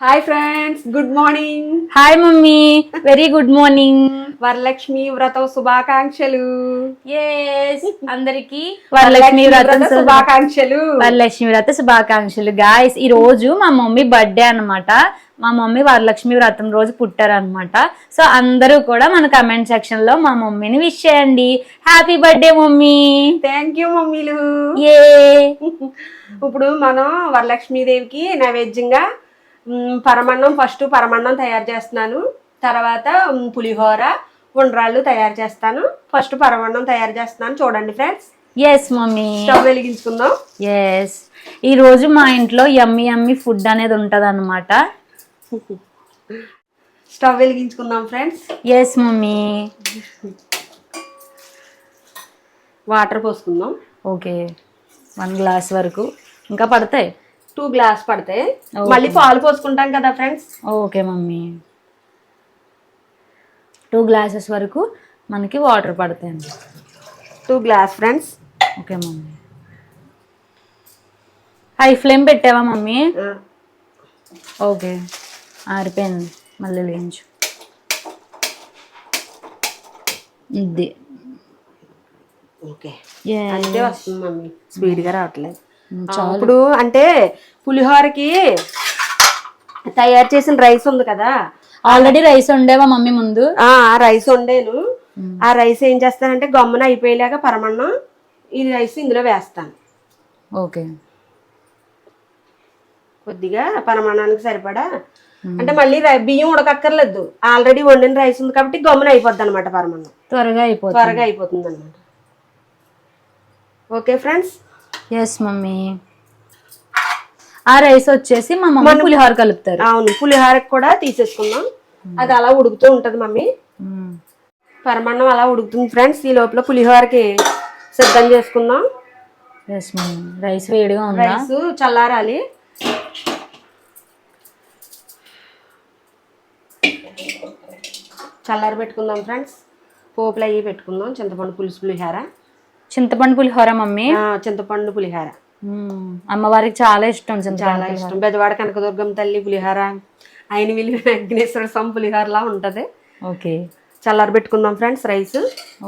Hi friends good morning hi mummy. Very good morning Varalakshmi వ్రత శుభాకాంక్షలు. అందరికి వరలక్ష్మి వ్రత శుభాకాంక్షలు. వరలక్ష్మి వ్రత శుభాకాంక్షలు. గాయస్ ఈ రోజు మా మమ్మీ బర్త్డే అన్నమాట. మా మమ్మీ వరలక్ష్మి వ్రతం రోజు పుట్టారనమాట సో అందరూ కూడా మన కమెంట్ సెక్షన్లో మా మమ్మీని విష్ చేయండి. Happy birthday mummy. Thank you మమ్మీలు. ఏ ఇప్పుడు మనం వరలక్ష్మీదేవికి నైవేద్యంగా పరమాన్నం ఫస్ట్ పరమాన్నం తయారు చేస్తున్నాను. తర్వాత పులిహోర ఉండ్రాళ్ళు తయారు చేస్తాను. ఫస్ట్ పరమాన్నం తయారు చేస్తున్నాను. చూడండి ఫ్రెండ్స్. Yes mummy. స్టవ్ వెలిగించుకుందాం. ఎస్ ఈ రోజు మా ఇంట్లో యమ్మి యమ్మి ఫుడ్ అనేది ఉంటది అనమాట స్టవ్ వెలిగించుకుందాం ఫ్రెండ్స్. Yes mummy. వాటర్ పోసుకుందాం. ఓకే వన్ గ్లాస్ వరకు. ఇంకా పడతాయి? టూ గ్లాస్ పడతాయి. మళ్ళీ పాలు పోసుకుంటాం కదా friends. Okay mummy. Two glasses వరకు మనకి వాటర్ పడతాయండి two glass friends. Okay mummy. High flame పెట్టావా మమ్మీ? ఓకే. ఆరిపోయింది. మళ్ళీ లేంచు. ఇది. ఓకే. అంతే వస్తుంది మమ్మీ. స్పీడ్గా రావట్లేదు. ఇప్పుడు అంటే పులిహోరకి తయారు చేసిన రైస్ ఉంది కదా. ఆల్రెడీ రైస్ ఉండేవా మమ్మీ ముందు? ఆ రైస్ వండాను. ఆ రైస్ ఏం చేస్తానంటే గమ్మున అయిపోయేలాగా పరమన్నం ఈ రైస్ ఇందులో వేస్తాను. ఓకే. కొద్దిగా పరమాణానికి సరిపడా. అంటే మళ్ళీ బియ్యం ఉడకక్కర్లేదు. ఆల్రెడీ వండిన రైస్ ఉంది కాబట్టి గమ్మున అయిపోద్ది అనమాట పరమాన్నం. త్వరగా అయిపోతుంది. త్వరగా అయిపోతుంది అనమాట ఓకే ఫ్రెండ్స్ ఎస్ మమ్మీ. ఆ రైస్ వచ్చేసి మా మమ్మీ పులిహోర కలుపుతారు. అవును పులిహోరకి కూడా తీసేసుకుందాం. అది అలా ఉడుకుతూ ఉంటది మమ్మీ. మ్మ్. పరమాన్నం అలా ఉడుకుతుంది ఫ్రెండ్స్ ఈ లోపల పులిహోరకి సిద్ధం చేసుకుందాం. Yes mummy. రైస్ వేడిగా ఉందా? రైస్ చల్లారాలి. చల్లారి పెట్టుకుందాం ఫ్రెండ్స్ పోపులు అయ్యి పెట్టుకుందాం చింతపండు పులుసు పులిహోర. చింతపండు పులిహోర మమ్మీ? చింతపండు పులిహోర. మ్మ్. అమ్మవారికి చాలా ఇష్టం చాలా ఇష్టం. బెజవాడ కనకదుర్గం తల్లి పులిహోర ఆయన విలువ విఘ్నేశ్వర స్వామి పులిహోరలా ఉంటది. ఓకే. చల్లారి పెట్టుకుందాం friends rice.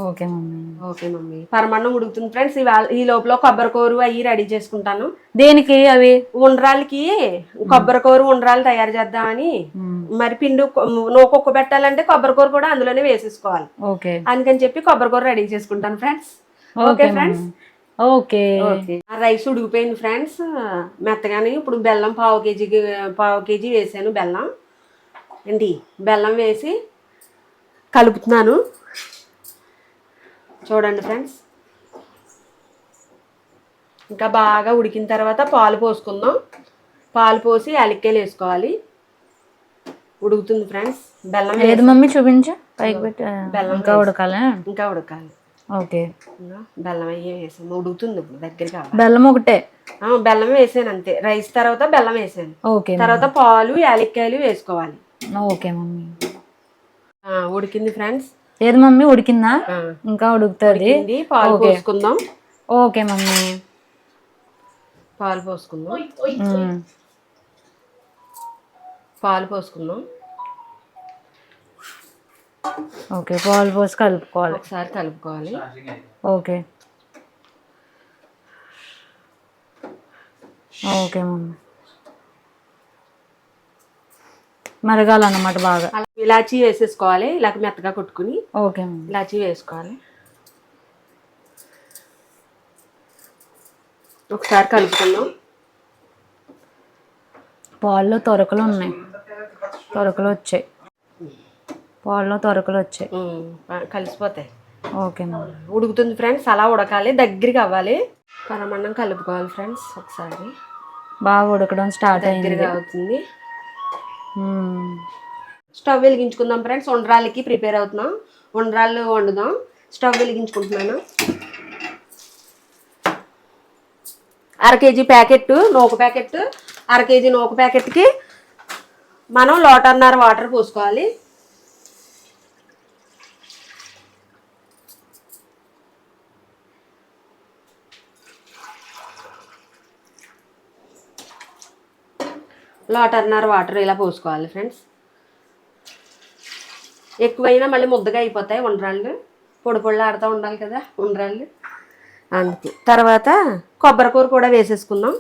Okay mummy. Okay mummy. పరమాన్నం ఉడుకుతుంది ఫ్రెండ్స్. ఇవాళ ఈ లోపల కొబ్బరికూరు అవి రెడీ చేసుకుంటాను. దేనికి అవి? ఉండ్రాలకి కొబ్బరికూరు ఉండ్రాలు తయారు చేద్దామని. మరి పిండి నువ్వు కుక్క పెట్టాలంటే కొబ్బరికూర కూడా అందులోనే వేసేసుకోవాలి. ఓకే. అందుకని చెప్పి కొబ్బరికూర రెడీ చేసుకుంటాను friends. Okay friends okay rice ఉడికిపోయింది ఫ్రెండ్స్ మెత్తగానే ఇప్పుడు బెల్లం పావు కేజీకి పావు కేజీ వేసాను బెల్లం. ఏంటి? బెల్లం వేసి కలుపుతున్నాను. చూడండి ఫ్రెండ్స్ ఇంకా బాగా ఉడికిన తర్వాత పాలు పోసుకుందాం. పాలు పోసి యాలక్కాయలు వేసుకోవాలి. ఉడుకుతుంది ఫ్రెండ్స్ బెల్లం ఏది మమ్మీ చూపించు. పైకి పెట్టి బెల్లం ఇంకా ఉడకాలి? ఇంకా ఉడకాలి. ఓకే. బెల్లం అయ్యే వేసాము ఉడుకుతుంది ఇప్పుడు దగ్గరికి కావాలి బెల్లం ఒకటే? బెల్లం వేసాను అంతే. రైస్ తర్వాత బెల్లం వేసాను. ఓకే తర్వాత పాలు యాలక్కాయలు వేసుకోవాలి. Okay mummy. ఉడికింది ఫ్రెండ్స్? ఏది మమ్మీ? ఉడికిందా? ఇంకా ఉడుకుతుంది. పాలు. పోసుకుందాం. Okay mummy. పాలు పోసుకుందాం. పాలు పోసుకుందాం. ఓకే పాలు పోసి కలుపుకోవాలి. ఒకసారి కలుపుకోవాలి. ఓకే. ఓకే మమ్మీ మరగాలన్నమాట బాగా. ఇలాచీ వేసేసుకోవాలి ఇలా మెత్తగా కొట్టుకుని ఓకే మమ్మీ ఇలాచీ వేసుకోవాలి. ఒకసారి కలుపుకుందాం. పాల్లో తొరకలు ఉన్నాయి. తొరకలు వచ్చాయి. పాల్లో తొరకలు వచ్చాయి. కలిసిపోతాయి. ఓకే ఉడుకుతుంది ఫ్రెండ్స్ అలా ఉడకాలి దగ్గరికి అవ్వాలి. పరమన్నం కలుపుకోవాలి ఫ్రెండ్స్ ఒకసారి. బాగా ఉడకడం స్టార్ట్ అయింది. అవుతుంది. స్టవ్ వెలిగించుకుందాం ఫ్రెండ్స్ ఉండ్రాలకి ప్రిపేర్ అవుతున్నాం. ఉండ్రాళ్ళు వండుదాం. స్టవ్ వెలిగించుకుంటున్నాను. అర కేజీ ప్యాకెట్ నూక ప్యాకెట్ అర కేజీ నూక ప్యాకెట్కి మనం లోటన్నర వాటర్ పోసుకోవాలి. లోటర్నర్ వాటర్ ఇలా పోసుకోవాలి ఫ్రెండ్స్. ఎక్కువైనా మళ్ళీ ముద్దగా అయిపోతాయి ఉండ్రాళ్ళు. పొడి పొడి ఆడుతూ ఉండాలి కదా ఉండ్రాళ్ళు. అందుకు. తర్వాత కొబ్బరి కూర కూడా వేసేసుకుందాం.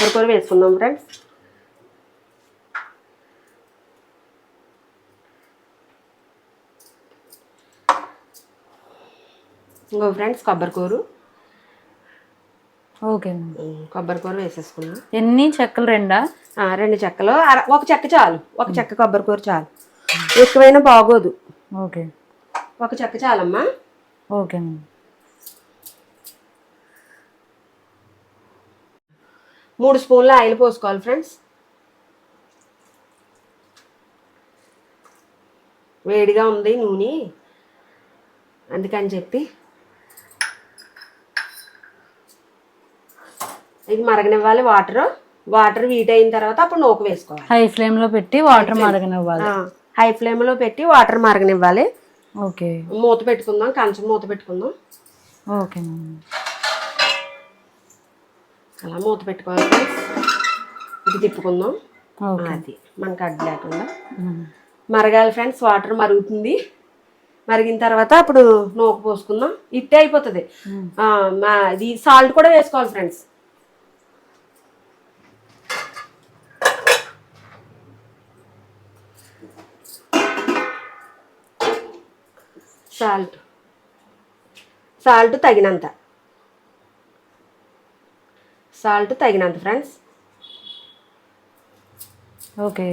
కొబ్బరి కూర వేసుకుందాం ఫ్రెండ్స్. ఇంకో ఫ్రెండ్స్ కొబ్బరి కూర ఓకే కొబ్బరి కూర వేసేసుకుందాం. ఎన్ని చెక్కలు రెండా? రెండు చెక్కలు. ఒక చెక్క చాలు. ఒక చెక్క కొబ్బరి కూర చాలు. ఎక్కువైనా బాగోదు. ఓకే. ఒక చెక్క చాలమ్మా. ఓకే మూడు స్పూన్ల ఆయిల్ పోసుకోవాలి ఫ్రెండ్స్. వేడిగా ఉంది నూనె. అందుకని చెప్పి ఇది మరగనివ్వాలి వాటర్. వాటర్ వీట్ అయిన తర్వాత అప్పుడు నూక వేసుకోవాలి. హై ఫ్లేమ్లో పెట్టి వాటర్ మరగనివ్వాలి. హై ఫ్లేమ్లో పెట్టి వాటర్ మరగనివ్వాలి. ఓకే. మూత పెట్టుకుందాం కంచం మూత పెట్టుకుందాం. ఓకే. అలా మూత పెట్టుకోవాలి ఇది తిప్పుకుందాం. అది. మనకు అడ్డు లేకుండా. మరగాలి ఫ్రెండ్స్ వాటర్ మరుగుతుంది. మరిగిన తర్వాత అప్పుడు నూక పోసుకుందాం. ఇట్టే అయిపోతుంది. ఇది సాల్ట్ కూడా వేసుకోవాలి ఫ్రెండ్స్. సాల్ట్. సాల్ట్ తగినంత. సాల్ట్ తగినంత friends. Okay.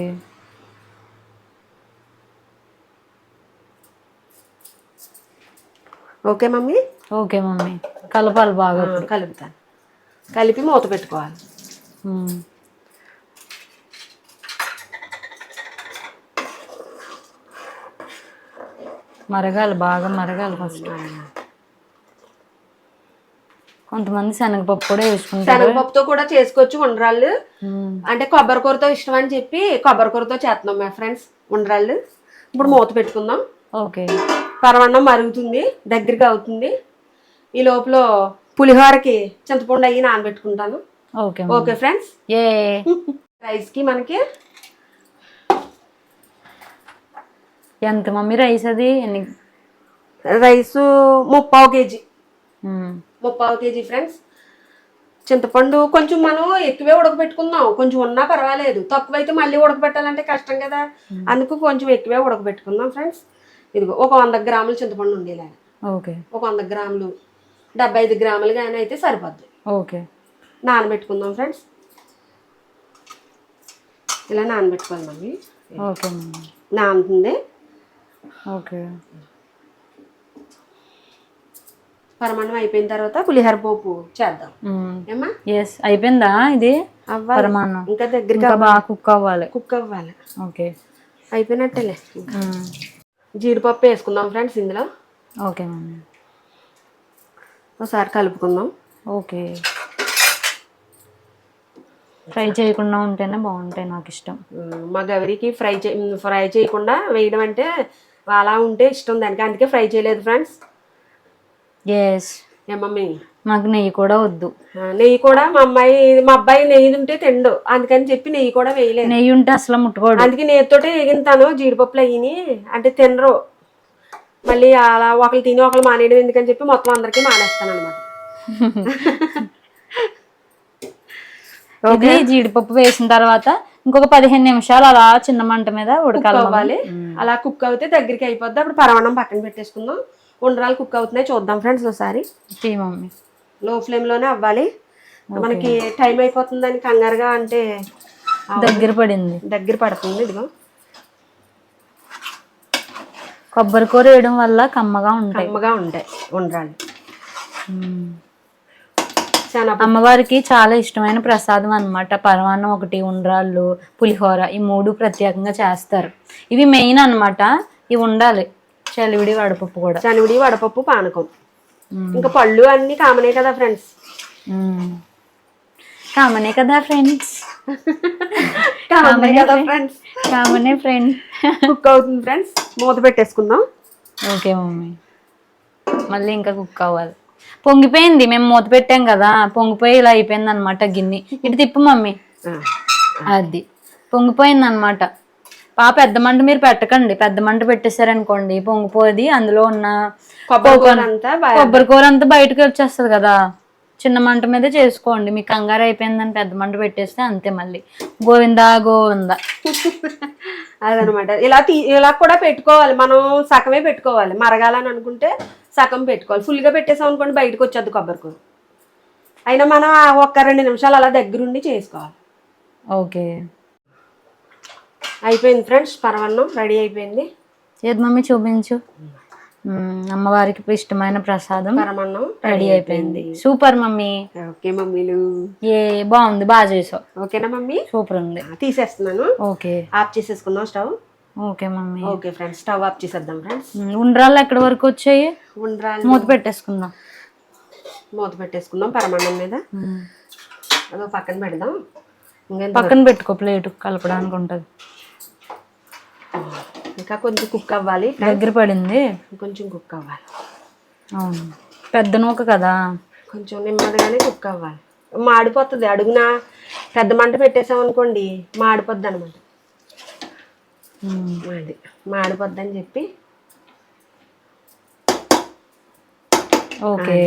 Okay mummy? Okay mummy. కలపాలి బాగా కలుపుతాను. కలిపి మూత పెట్టుకోవాలి. మరగాలి బాగా మరగాలి ఫస్ట్. కొంతమంది శనగపప్పు కూడా వేసుకుంటారు. శనగపప్పుతో కూడా చేసుకోవచ్చు ఉండ్రాళ్ళు. అంటే కొబ్బరి కూరతో ఇష్టం అని చెప్పి కొబ్బరి కూరతో చేస్తున్నాం మా ఫ్రెండ్స్ ఉండ్రాళ్ళు. ఇప్పుడు మూత పెట్టుకుందాం. ఓకే. పరవన్నం మరుగుతుంది దగ్గరికి అవుతుంది. ఈ లోపల పులిహోరకి చింతపండు అయ్యి నానబెట్టుకుంటాను. Okay okay friends? ఏ. రైస్కి మనకి ఎంత మమ్మీ రైస్ అది? ఎన్ని? రైసు ముప్పావు కేజీ. ముప్పావు కేజీ ఫ్రెండ్స్ చింతపండు కొంచెం మనం ఎక్కువే ఉడకబెట్టుకుందాం. కొంచెం ఉన్నా పర్వాలేదు. తక్కువైతే మళ్ళీ ఉడకబెట్టాలంటే కష్టం కదా. అందుకు కొంచెం ఎక్కువే ఉడకబెట్టుకుందాం ఫ్రెండ్స్ ఇదిగో ఒక వంద గ్రాముల చింతపండు ఉండేలా ఓకే. ఒక వంద గ్రాములు డెబ్బై ఐదు గ్రాములు కానీ అయితే సరిపోద్ది. ఓకే. నానబెట్టుకుందాం ఫ్రెండ్స్ ఇలా నానబెట్టుకోవాలి మమ్మీ. ఓకే. నానుతుంది. ఓకే. పరమాన్నం అయిపోయిన తర్వాత పులిహోర పోపు చేద్దాం. ఏమ్మా? ఎస్ అయిపోయిందా ఇది? పరమాన్నం. ఇంకా దగ్గరికి బాగా కుక్ అవ్వాలి. కుక్ అవ్వాలి. ఓకే. అయిపోయినట్టేలే. జీడిపప్పు వేసుకుందాం ఫ్రెండ్స్ ఇందులో. ఓకే మమ్మీ ఒకసారి కలుపుకుందాం. ఓకే. ఫ్రై చేయకుండా ఉంటేనే బాగుంటాయి నాకు ఇష్టం. మా గౌరికి ఫ్రై చే ఫ్రై చేయకుండా వేయడం అంటే అలా ఉంటే ఇష్టం దానికి. అందుకే ఫ్రై చేయలేదు ఫ్రెండ్స్. ఎస్ మాకు నెయ్యి కూడా వద్దు. నెయ్యి కూడా మా అమ్మాయి మా అబ్బాయి నెయ్యి ఉంటే తిండు. అందుకని చెప్పి నెయ్యి కూడా వేయలేదు. నెయ్యి ఉంటే అసలు ముట్టుకోడు. అందుకే నెయ్యితోటే ఎగింతాను జీడిపప్పులు అయ్యి అంటే తినరు. మళ్ళీ అలా ఒకరు తిని ఒకరు మానేయడం ఎందుకని చెప్పి మొత్తం అందరికీ మానేస్తాను అనమాట ఇది జీడిపప్పు వేసిన తర్వాత ఇంకొక పదిహేను నిమిషాలు అలా చిన్న మంట మీద ఉడకాలి అలా కుక్ అవుతే దగ్గరికి అయిపోద్ది. అప్పుడు పరమాణం పక్కన పెట్టేసుకుందాం. ఉండ్రాలు కుక్ అవుతున్నాయి. చూద్దాం ఫ్రెండ్స్ ఒకసారి. మమ్మీ. లో ఫ్లేమ్లోనే అవ్వాలి. మనకి టైం అయిపోతుందని కంగారుగా అంటే దగ్గర పడింది. దగ్గర పడుతుంది ఇదిగో. కొబ్బరి కూర వేయడం వల్ల కమ్మగా ఉంటాయి. కమ్మగా ఉంటాయి ఉండ్రాలు. అమ్మవారికి చాలా ఇష్టమైన ప్రసాదం అన్నమాట. పరమాన్నం ఒకటి ఉండ్రాళ్ళు పులిహోర ఈ మూడు ప్రత్యేకంగా చేస్తారు. ఇవి మెయిన్ అన్నమాట. ఇవి ఉండాలి. చలివిడి వడపప్పు కూడా. చనివిడి వడపప్పు పానకం. ఇంకా పళ్ళు అన్ని కామనే కదా ఫ్రెండ్స్. కామనే కదా ఫ్రెండ్స్. కామన్ కదా ఫ్రెండ్స్. కామనే ఫ్రెండ్. కుక్ అవుతుంది ఫ్రెండ్స్. మూత పెట్టేసుకుందాం. Okay mummy. మళ్ళీ ఇంకా కుక్ అవ్వాలి. పొంగిపోయింది మేము మూత పెట్టాం కదా పొంగిపోయి ఇలా అయిపోయింది అనమాట గిన్నె. ఇటు తిప్పు మమ్మీ. అది. పొంగిపోయింది అనమాట పా పెద్ద మంట మీరు పెట్టకండి. పెద్ద మంట పెట్టేశారనుకోండి పొంగిపోది అందులో ఉన్న కొబ్బరి కూర అంతా బయటకు వచ్చేస్తుంది కదా. చిన్న మంట మీద చేసుకోండి. మీకు కంగారు అయిపోయిందని పెద్ద మంట పెట్టేస్తే అంతే మళ్ళీ. గోవిందా గోవిందా. అదనమాట. ఇలా తీ ఇలా కూడా పెట్టుకోవాలి. మనం సగమే పెట్టుకోవాలి. మరగాలని అనుకుంటే సగం పెట్టుకోవాలి. ఫుల్గా పెట్టేసాం అనుకోండి బయటకు వచ్చేది కొబ్బరి కూర. అయినా మనం ఆ ఒక్క రెండు నిమిషాలు అలా దగ్గరుండి చేసుకోవాలి. ఓకే. అయిపోయింది ఫ్రెండ్స్ పరవన్నం రెడీ అయిపోయింది. ఏది మమ్మీ చూపించు? మ్మ్, అమ్మవారికి ఇష్టమైన ప్రసాదం పరమన్నం రెడీ అయిపోయింది. Super mummy. ఓకే మమ్మీలు ఏ బాగుంది బాగా చేసావు. ఓకేనా మమ్మీ? సూపర్ ఉంది. తీసేస్తున్నాను. ఓకే. ఆఫ్ చేసేసుకుందాం stove. Okay mummy. Okay friends stove off చేసేద్దాం ఫ్రెండ్స్. ఉండ్రాళ్ళు ఎక్కడి వరకు వచ్చాయి? ఉండ్రాలు మూత పెట్టేసుకుందాం. మూత పెట్టేసుకుందాం పరమాన్నం మీద. అదో పక్కన పెడదాం. పక్కన పెట్టుకో ప్లేట్ కలపడానికి ఉంటుంది. ఇంకా కొంచెం కుక్ అవ్వాలి. దగ్గర పడింది. కొంచెం కుక్ అవ్వాలి. అవును. పెద్ద నూక కదా. కొంచెం నెమ్మదిగానే కుక్ అవ్వాలి. మాడిపోతుంది. అడుగున పెద్ద మంట పెట్టేసాం అనుకోండి మాడిపోద్ది అనమాట. అది. మాడిపోద్ది అని చెప్పి. ఓకే.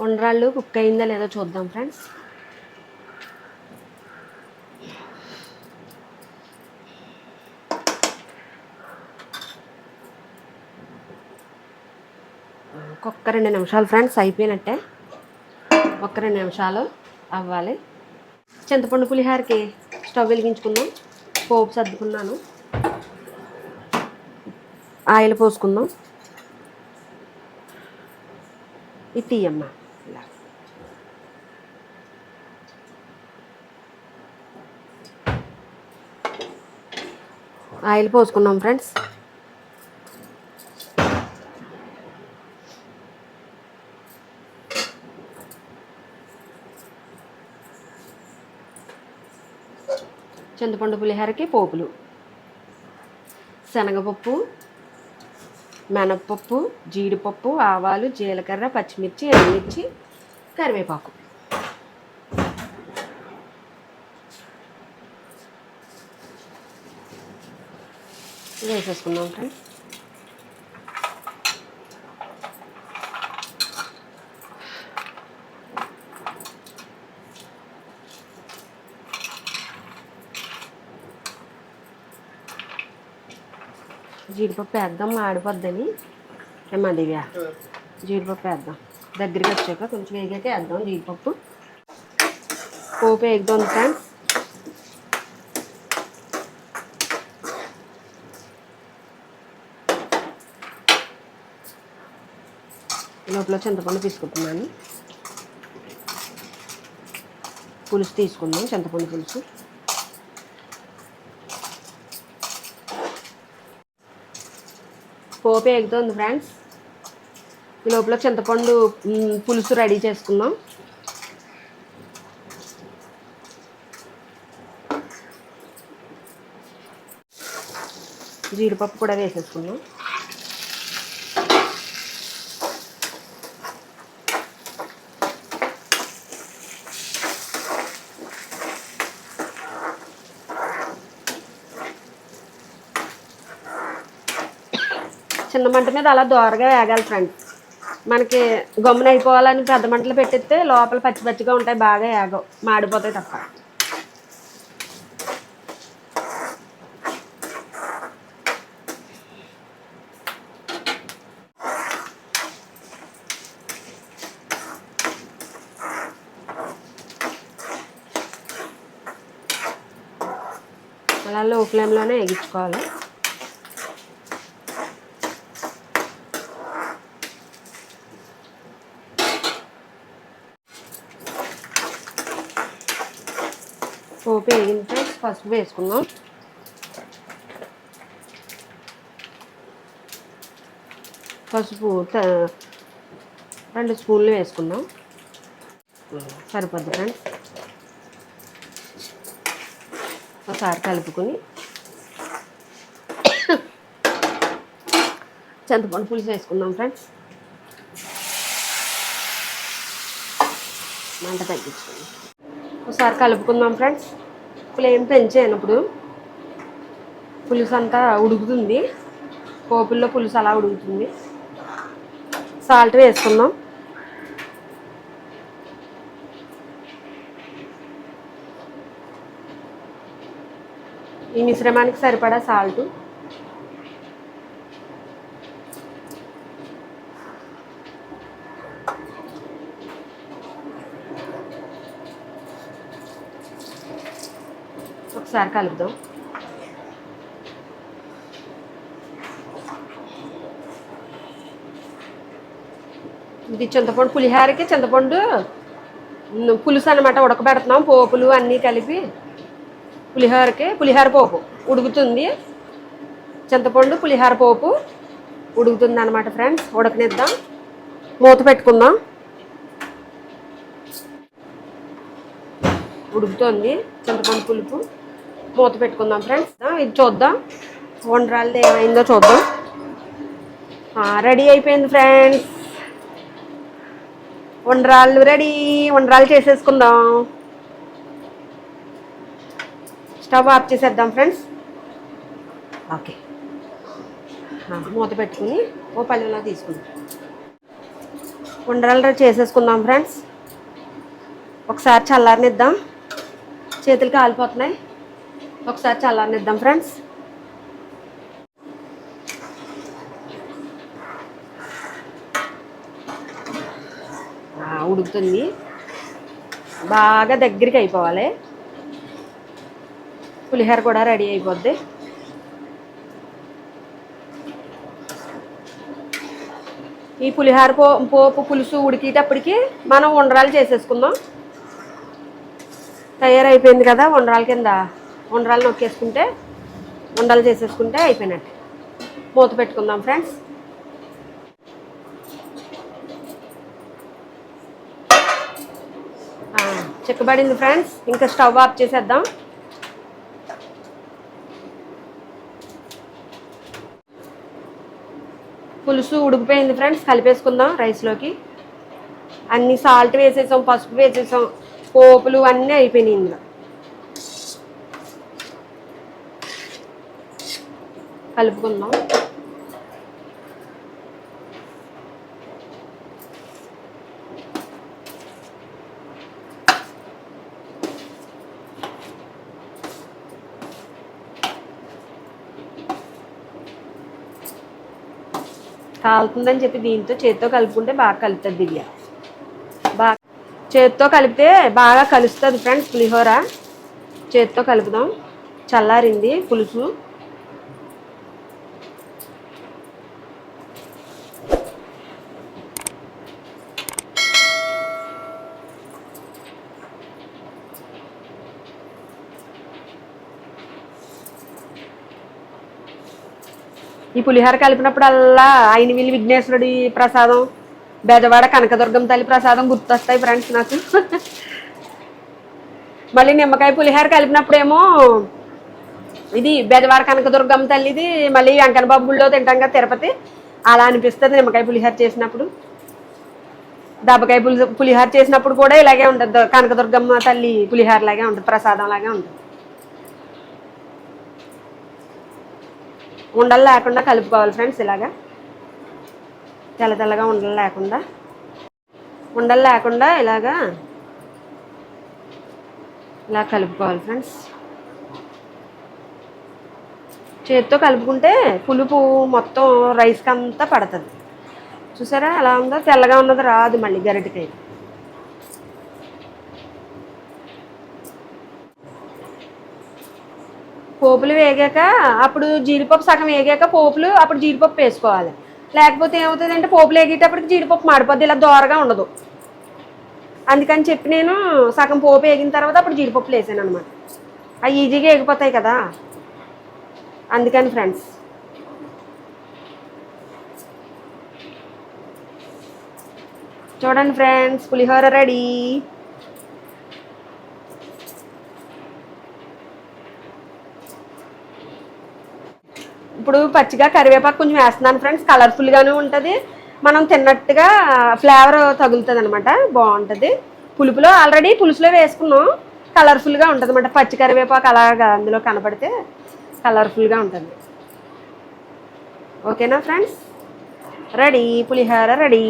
ఉండ్రాళ్ళు కుక్ అయిందా లేదో చూద్దాం ఫ్రెండ్స్ ఒక్క రెండు నిమిషాలు ఫ్రెండ్స్ అయిపోయినట్టే. ఒక్క రెండు నిమిషాలు అవ్వాలి. చింతపండు పులిహారకి స్టవ్ వెలిగించుకుందాం. పోపు సర్దుకున్నాను. ఆయిల్ పోసుకుందాం. ఇది తీయమ్మ ఇలా. ఆయిల్ పోసుకున్నాం ఫ్రెండ్స్. చింతపండు పులిహోరకి పోపులు. శనగపప్పు మినప్పప్పు జీడిపప్పు ఆవాలు జీలకర్ర పచ్చిమిర్చి ఎండుమిర్చి కరివేపాకు. వేసేసుకుందాం ఫ్రెండ్స్. జీడిపప్పు వేద్దాం మాడిపోద్దని ఏమా దివ్య? జీడిపప్పు వేద్దాం. దగ్గరికి వచ్చాక కొంచెం వేగాక వేద్దాం జీడిపప్పు. పోపు వేగుతుంది ఫ్రెండ్స్. లోపల చింతపండు తీసుకుంటున్నాను. పులుసు తీసుకుందాం చింతపండు పులుసు. పోపు ఎగుతుంది ఫ్రెండ్స్. ఈ లోపల చింతపండు పులుసు రెడీ చేసుకుందాం. జీడిపప్పు కూడా వేసేసుకున్నాం చిన్న మంట మీద అలా దోరగా వేగాలి ఫ్రెండ్స్ మనకి గమ్మున అయిపోవాలని పెద్ద మంటలు పెట్టిస్తే లోపల పచ్చి పచ్చిగా ఉంటాయి బాగా వేగవు మాడిపోతాయి తప్ప. అలా లో ఫ్లేమ్లోనే వేగించుకోవాలి. పోపు వేగిన ఫ్రెండ్స్? పసుపు వేసుకుందాం. పసుపు రెండు స్పూన్లు వేసుకుందాం. సరిపోద్ది ఫ్రెండ్స్. ఒకసారి కలుపుకుని చింతపండు పులుసు వేసుకుందాం ఫ్రెండ్స్. మంట తగ్గించుకుందాం. ఒకసారి కలుపుకుందాం ఫ్రెండ్స్. ఫ్లేమ్ పెంచాను ఇప్పుడు. పులుసు అంతా ఉడుకుతుంది. పోపుల్లో పులుసు అలా ఉడుకుతుంది. సాల్ట్ వేసుకుందాం. ఈ మిశ్రమానికి సరిపడా సాల్టు. ఒకసారి కలుపుదాం. ఇది చింతపండు పులిహారకి చింతపండు పులుసు అనమాట ఉడకబెడుతున్నాం. పోపులు అన్నీ కలిపి పులిహోరకి పులిహోర పోపు ఉడుకుతుంది. చింతపండు పులిహోర పోపు ఉడుకుతుంది అనమాట ఫ్రెండ్స్. ఉడకనిద్దాం. మూత పెట్టుకుందాం. ఉడుకుతుంది చింతపండు పులుపు. మూత పెట్టుకుందాం ఫ్రెండ్స్ ఇది చూద్దాం. వండరాలది ఏమైందో చూద్దాం. రెడీ అయిపోయింది ఫ్రెండ్స్ వండరాళ్ళు రెడీ వండరాలు చేసేసుకుందాం. స్టవ్ ఆఫ్ చేసేద్దాం ఫ్రెండ్స్ ఓకే. మూత పెట్టుకుని ఓ పల్లెలో తీసుకుందాం. ఉండరాలు చేసేసుకుందాం ఫ్రెండ్స్ ఒకసారి చల్లారనిద్దాం. చేతులు కాలిపోతున్నాయి. ఒకసారి చల్లనిద్దాం ఫ్రెండ్స్ ఉడుకుతుంది. బాగా దగ్గరికి అయిపోవాలి. పులిహోర కూడా రెడీ అయిపోద్ది. ఈ పులిహోర పో పోపు పులుసు ఉడికేటప్పటికి మనం ఉండరాలు చేసేసుకుందాం. తయారైపోయింది కదా ఉండరాల కింద. ఉండరాలు నొక్కేసుకుంటే ఉండలు చేసేసుకుంటే అయిపోయినట్టు. మూత పెట్టుకుందాం ఫ్రెండ్స్. ఆ, చిక్కబడింది ఫ్రెండ్స్. ఇంకా స్టవ్ ఆఫ్ చేసేద్దాం. పులుసు ఉడికిపోయింది ఫ్రెండ్స్. కలిపేసుకుందాం రైస్లోకి. అన్ని సాల్ట్ వేసేసాం పసుపు వేసేసాం పోపులు అన్నీ అయిపోయినాయి ఇందులో. కలుపుకుందాం. కాలుతుందని చెప్పి దీంతో చేత్తో కలుపుకుంటే బాగా కలుపుతుంది దివ్య. బాగా చేత్తో కలిపితే బాగా కలుస్తుంది ఫ్రెండ్స్ పులిహోర. చేత్తో కలుపుదాం. చల్లారింది పులుసు. ఈ పులిహోర కలిపినప్పుడల్లా ఆయన వీళ్ళు విఘ్నేశ్వరుడి ప్రసాదం బెజవాడ కనకదుర్గం తల్లి ప్రసాదం గుర్తొస్తాయి ఫ్రెండ్స్ నాకు. మళ్ళీ నిమ్మకాయ పులిహోర కలిపినప్పుడేమో ఇది బెజవాడ కనకదుర్గం తల్లిది మళ్ళీ వెంకన్నబాబు గుళ్ళో తింటాం కదా తిరుపతి. అలా అనిపిస్తుంది నిమ్మకాయ పులిహోర చేసినప్పుడు. దెబ్బకాయ పులి పులిహోర చేసినప్పుడు కూడా ఇలాగే ఉంటుంది. కనకదుర్గమ్మ తల్లి పులిహోర లాగే ఉంటుంది ప్రసాదం లాగే ఉంటుంది. ఉండలు లేకుండా కలుపుకోవాలి ఫ్రెండ్స్ ఇలాగా. తెల్ల తెల్లగా ఉండలు లేకుండా. ఉండలు లేకుండా ఇలాగా ఇలా కలుపుకోవాలి ఫ్రెండ్స్ చేతితో కలుపుకుంటే పులుపు మొత్తం రైస్కి అంతా పడుతుంది. చూసారా ఎలా ఉందో? తెల్లగా ఉన్నది రాదు మళ్ళీ గరిటకాయ పోపులు వేగాక అప్పుడు జీడిపప్పు సగం వేగాక పోపులు అప్పుడు జీడిపప్పు వేసుకోవాలి. లేకపోతే ఏమవుతుందంటే పోపులు వేగేటప్పటికి జీడిపప్పు మాడిపోద్ది ఇలా దోరగా ఉండదు. అందుకని చెప్పి నేను సగం పోపు వేగిన తర్వాత అప్పుడు జీడిపప్పులు వేసాను అనమాట అవి ఈజీగా వేగిపోతాయి కదా. అందుకని ఫ్రెండ్స్. చూడండి ఫ్రెండ్స్ పులిహోర రెడీ. ఇప్పుడు పచ్చిగా కరివేపాకు కొంచెం వేస్తున్నాను ఫ్రెండ్స్. కలర్ఫుల్గానే ఉంటుంది. మనం తిన్నట్టుగా ఫ్లేవర్ తగులుతుంది అనమాట బాగుంటుంది. పులుపులో ఆల్రెడీ పులుసులో వేసుకున్నాం. కలర్ఫుల్గా ఉంటుంది అనమాట పచ్చి కరివేపాకు అలాగా అందులో కనపడితే కలర్ఫుల్గా ఉంటుంది. ఓకేనా ఫ్రెండ్స్? రెడీ. పులిహోర రెడీ.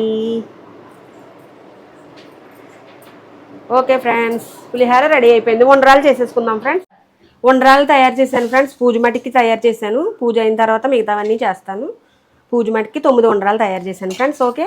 Okay friends. పులిహోర రెడీ అయిపోయింది. ఉండ్రాలు చేసేసుకుందాం ఫ్రెండ్స్. ఉండ్రాలు తయారు చేశాను ఫ్రెండ్స్. పూజ మట్టికి తయారు చేశాను. పూజ అయిన తర్వాత మిగతావన్నీ చేస్తాను. పూజ మట్టికి తొమ్మిది ఉండ్రాలు తయారు చేశాను ఫ్రెండ్స్. ఓకే?